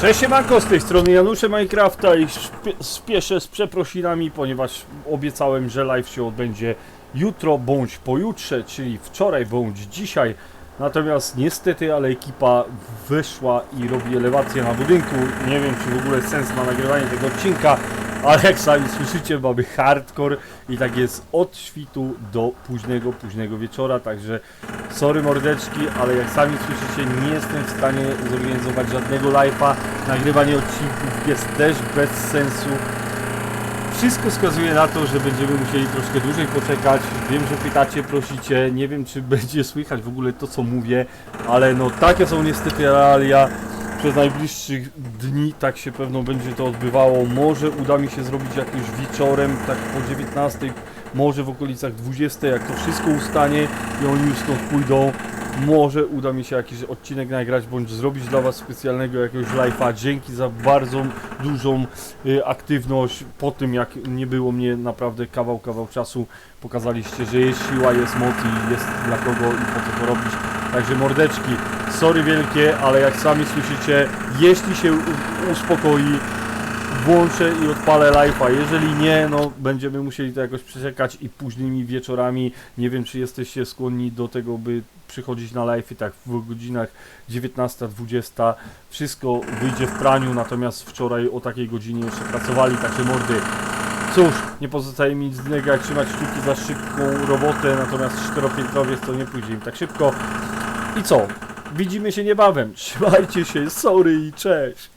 Cześć siemanko, z tej strony Janusze Minecrafta i spieszę z przeprosinami, ponieważ obiecałem, że live się odbędzie jutro bądź pojutrze, czyli wczoraj bądź dzisiaj. Natomiast niestety, ale ekipa wyszła i robi elewację na budynku. Nie wiem, czy w ogóle sens ma nagrywanie tego odcinka, ale jak sami słyszycie, mamy hardcore i tak jest od świtu do późnego, późnego wieczora, także sorry mordeczki, ale jak sami słyszycie, nie jestem w stanie zorganizować żadnego live'a. Nagrywanie odcinków jest też bez sensu. Wszystko wskazuje na to, że będziemy musieli troszkę dłużej poczekać. Wiem, że pytacie, prosicie, nie wiem czy będzie słychać w ogóle to co mówię, ale no takie są niestety realia. Przez najbliższych dni tak się pewno będzie to odbywało. Może uda mi się zrobić jakoś wieczorem, tak po 19, może w okolicach 20, jak to wszystko ustanie i oni już stąd pójdą. Może uda mi się jakiś odcinek nagrać, bądź zrobić dla Was specjalnego jakiegoś live'a. Dzięki za bardzo dużą y, aktywność. Po tym jak nie było mnie naprawdę kawał, kawał czasu, pokazaliście, że jest siła, jest moc i jest dla kogo i po co to robić. Także mordeczki, sorry wielkie, ale jak sami słyszycie, jeśli się uspokoi, włączę i odpalę live'a. Jeżeli nie, no będziemy musieli to jakoś przeczekać i późnymi wieczorami. Nie wiem, czy jesteście skłonni do tego, by przychodzić na live i tak w godzinach 19-20 wszystko wyjdzie w praniu, natomiast wczoraj o takiej godzinie jeszcze pracowali, także mordy. Cóż, nie pozostaje mi nic innego jak trzymać kciuki za szybką robotę, natomiast czteropiętrowiec to nie pójdzie im tak szybko. I co? Widzimy się niebawem. Trzymajcie się, sorry i cześć.